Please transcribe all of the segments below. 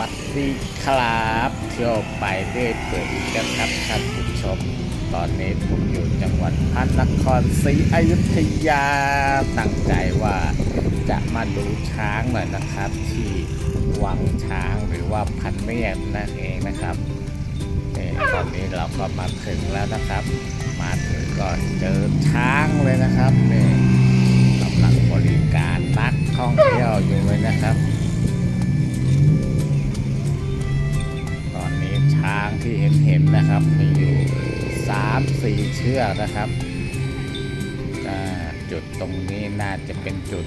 วัสดีครับเที่ยวไปเรื่อยเปื่อยกแล้วครับท่านผู้ชม ตอนนี้ผมอยู่จังหวัดพระนครศรีอยุธยาตั้งใจว่าจะมาดูช้างหน่อยนะครับ ที่วังช้างหรือว่าพันเมียดนั่นเองนะครับนี่ตอนนี้เราก็มาถึงแล้วนะครับ มาถึงก็เจอช้างเลยนะครับนี่กำลังบริการนักท่องเที่ยวอยู่เลยนะครับ อนนี้ช้างที่เห็นเห็นๆนะครับ มีอยู่สามสี่เชือกนะครับจุดตรงนี้น่าจะเป็นจุด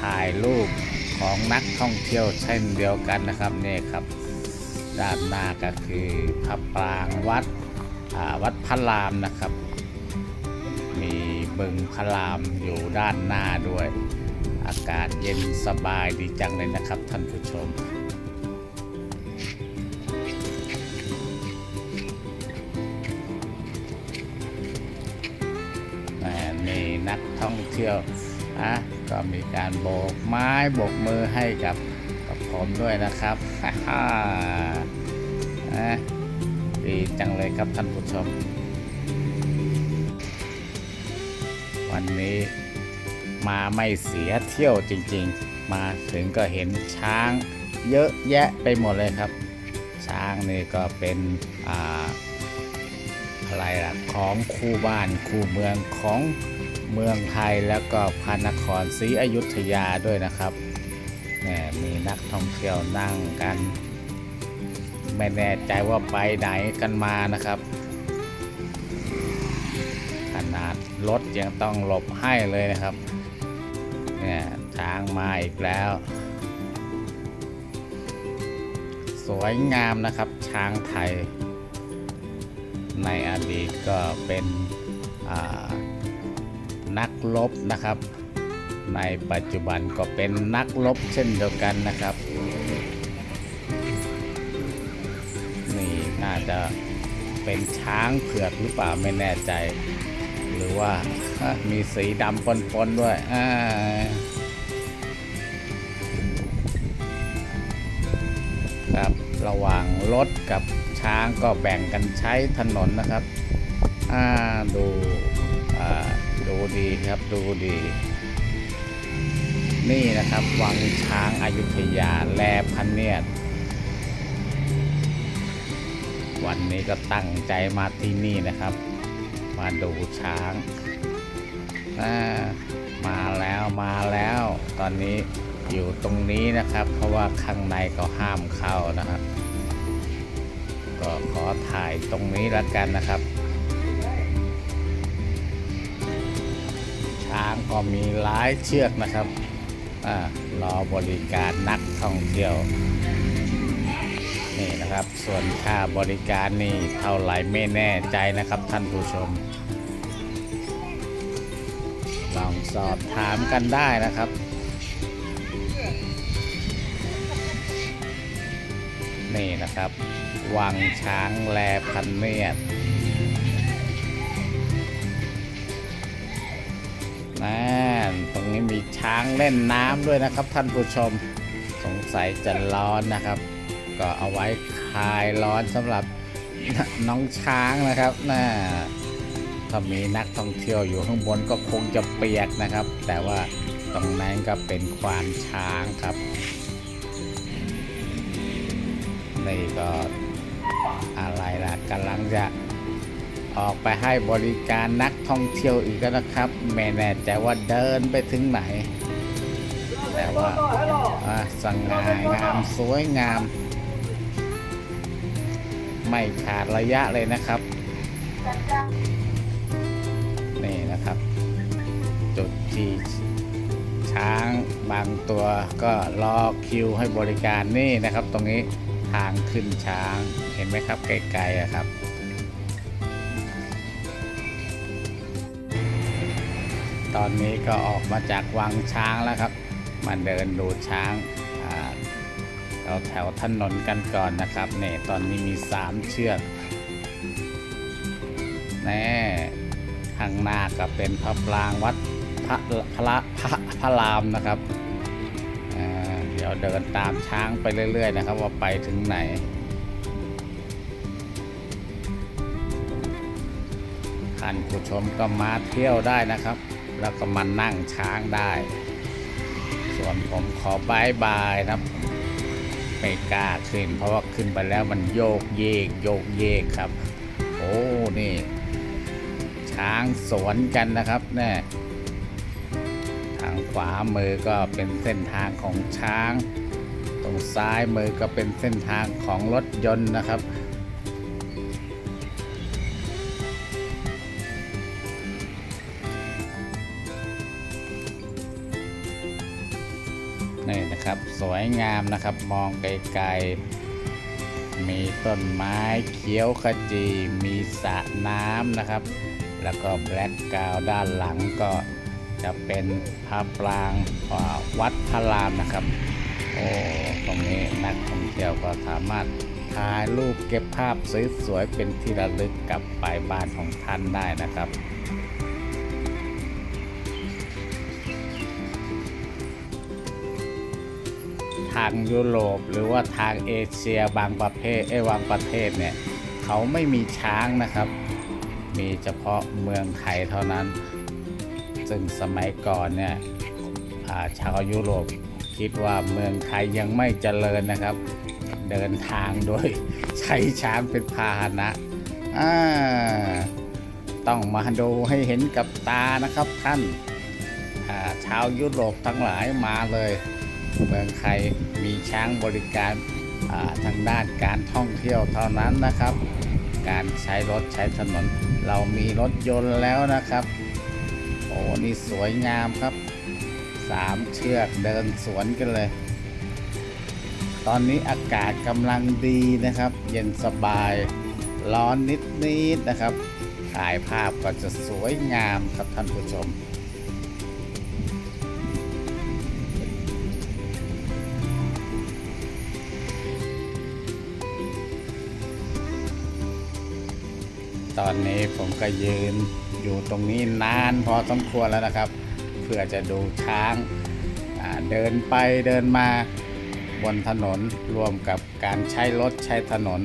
ถ่ายรูปของนักท่องเที่ยวเช่นเดียวกันนะครับนี่ครับ ด้านหน้าก็คือพระปรางวัดวัดพระรามนะครับ มีบึงพระรามอยู่ด้านหน้าด้วย อากาศเย็นสบายดีจังเลยนะครับท่านผู้ชม เที่ยวอะก็มีการโบกไม้โบกมือให้กับกับผมด้วยนะครับฮ่าฮ่าอะดีจังเลยครับท่านผู้ชม วันนี้มาไม่เสียเที่ยวจริง ๆ มาถึงก็เห็นช้างเยอะแยะไปหมดเลยครับ ช้างนี่ก็เป็นอ่าอะไรล่ะของคู่บ้านคู่เมืองของ เมืองไทยแล้วก็พระนครศรีอยุธยาด้วยนะครับแหมมีนักท่องเที่ยวนั่งกัน ไม่แน่ใจว่าไปไหนกันมานะครับ ขนาดรถยังต้องหลบให้เลยนะครับเนี่ยช้างมาอีกแล้ว สวยงามนะครับช้างไทย ในอดีตก็เป็นอ่า นักรบนะครับ ในปัจจุบันก็เป็นนักรบเช่นเดียวกันนะครับ นี่น่าจะเป็นช้างเผือกหรือเปล่าไม่แน่ใจ หรือว่ามีสีดำปนๆด้วยอ่าครับระหว่างรถกับช้างก็แบ่งกันใช้ถนนนะครับ อ่า ดู อ่า ดูดีครับดูดี นี่นะครับ วังช้างอายุทยาแลพันเนียด วันนี้ก็ตั้งใจมาที่นี่นะครับ มาดูช้างอ่ามาแล้วมาแล้ว ตอนนี้อยู่ตรงนี้นะครับ เพราะว่าข้างในก็ห้ามเข้านะครับ ก็ขอถ่ายตรงนี้ละกันนะครับ ช้างก็มีหลายเชือกนะครับรอบริการนักท่องเที่ยว นี่นะครับ ส่วนค่าบริการนี่เท่าไหร่ไม่แน่ใจนะครับท่านผู้ชม ลองสอบถามกันได้นะครับนี่นะครับ วังช้างแลพันเนียด นั่นตรงนี้มีช้างเล่นน้ำด้วยนะครับ ท่านผู้ชมสงสัยจะร้อนนะครับ ก็เอาไว้คลายร้อนสำหรับน้องช้างนะครับน่าถ้ามีนักท่องเที่ยวอยู่ข้างบนก็คงจะเปียกนะครับ แต่ว่าตรงนั้นก็เป็นควานช้างครับนี่ก็อะไรล่ะกำลังจะ ออกไปให้บริการนักท่องเที่ยวอีกแล้วนะครับไม่แน่ใจว่าเดินไปถึงไหน แต่ว่าสง่างามสวยงาม ไม่ขาดระยะเลยนะครับ นี่นะครับ จุดที่ช้างบางตัวก็รอคิวให้บริการนี่นะครับ ตรงนี้ทางขึ้นช้างเห็นไหมครับไกลๆอะครับ ตอนนี้ก็ออกมาจากวังช้างแล้วครับ มาเดินดูช้างาเราแถวถนนกันก่อนนะครับเนี่ยตอนนี้มีสามเชือกแน่ข้างหน้าก็เป็นพระปรางวัดพระพระพระพระรามนะครับเดี๋ยวยวเดินตามช้างไปเรื่อย ๆ นะครับ ว่าไปถึงไหนท่านผู้ชมก็มาเที่ยวได้นะครับ แล้วก็มานั่งช้างได้ ส่วนผมขอบายบายนะครับไม่กล้าขึ้น เพราะว่าขึ้นไปแล้วมันโยกเยกโยกเยกครับ โอ้นี่ ช้างสวนกันนะครับเนี่ยทางขวามือก็เป็นเส้นทางของช้าง ตรงซ้ายมือก็เป็นเส้นทางของรถยนต์นะครับ นะครับ สวยงามนะครับ มองไกลๆ มีต้นไม้เขียวขจี มีสระน้ำนะครับ แล้วก็แบล็กกราวด้านหลังก็จะเป็นพระปรางาวัดพระรามนะครับ โอ้ตรงนี้นักท่องเที่ยวก็สามารถถ่ายรูปเก็บภาพสวยๆเป็นที่ระลึกกลับไปบ้านของท่านได้นะครับางยุโรปหรือว่าทางเอเชียบางประเภทเอ้ยบางประเทศเนี่ยเขาไม่มีช้างนะครับ มีเฉพาะเมืองไทยเท่านั้น ซึ่งสมัยก่อนเนี่ยาชาวยุโรปคิดว่าเมืองไทยยังไม่เจริญนะครับ เดินทางโดยใช้ช้างเป็นพาหนะต้องมาดูให้เห็นกับตานะครับท่านาชาวยุโรปทั้งหลายมาเลย เมืองไทยมีช้างบริการทางด้านการท่องเที่ยวเท่านั้นนะครับ การใช้รถใช้ถนน เรามีรถยนต์แล้วนะครับ โอ้นี่สวยงามครับสามเชือกเดินสวนกันเลย ตอนนี้อากาศกำลังดีนะครับ เย็นสบายร้อนนิดนิดนะครับถ่ายภาพก็จะสวยงามครับท่านผู้ชม ตอนนี้ผมก็ยืนอยู่ตรงนี้นานพอสมควรแล้วนะครับ เพื่อจะดูช้างาเดินไปเดินมาบนถนนรวมกับการใช้รถใช้ถนน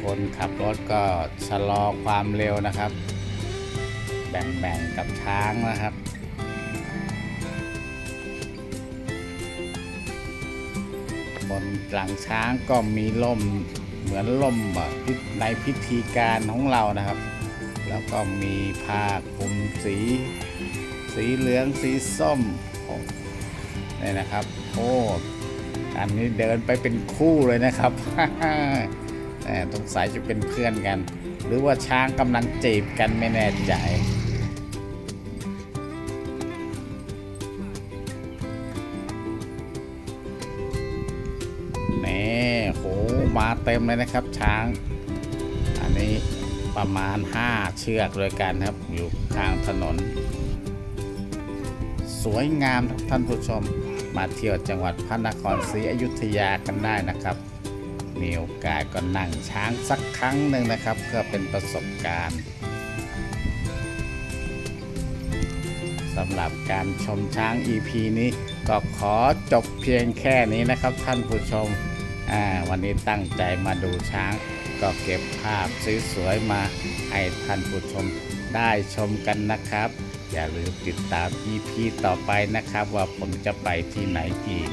คนขับรถก็ชะลอความเร็วนะครับ แบ่งๆกับช้างนะครับ บนหลังช้างก็มีล่มเหมือนล่มอะพิในพิธีการของเรานะครับ แล้วก็มีผ้าคลุมสี สีเหลืองสีส้มนี่นะครับโอ้อันนี้เดินไปเป็นคู่เลยนะครับต่สงสัยจะเป็นเพื่อนกัน หรือว่าช้างกำลังจีบกันไม่แน่ใจ นี่โหมาเต็มเลยนะครับ ช้าง อันนี้ประมาณ 5 เชือกเลยกันครับ อยู่ข้างถนน สวยงามท่านผู้ชมมาเที่ยวจังหวัดพระนครศรีอยุธยากันได้นะครับ มีโอกาสก็นั่งช้างสักครั้งหนึ่งนะครับเพื่อเป็นประสบการณ์สำหรับการชมช้าง EP นี้ ก็ขอจบเพียงแค่นี้นะครับท่านผู้ชมวันนี้ตั้งใจมาดูช้าง ก็เก็บภาพสวยๆมาให้ท่านผู้ชมได้ชมกันนะครับ อย่าลืมติดตาม EP ต่อไปนะครับ ว่าผมจะไปที่ไหนอีก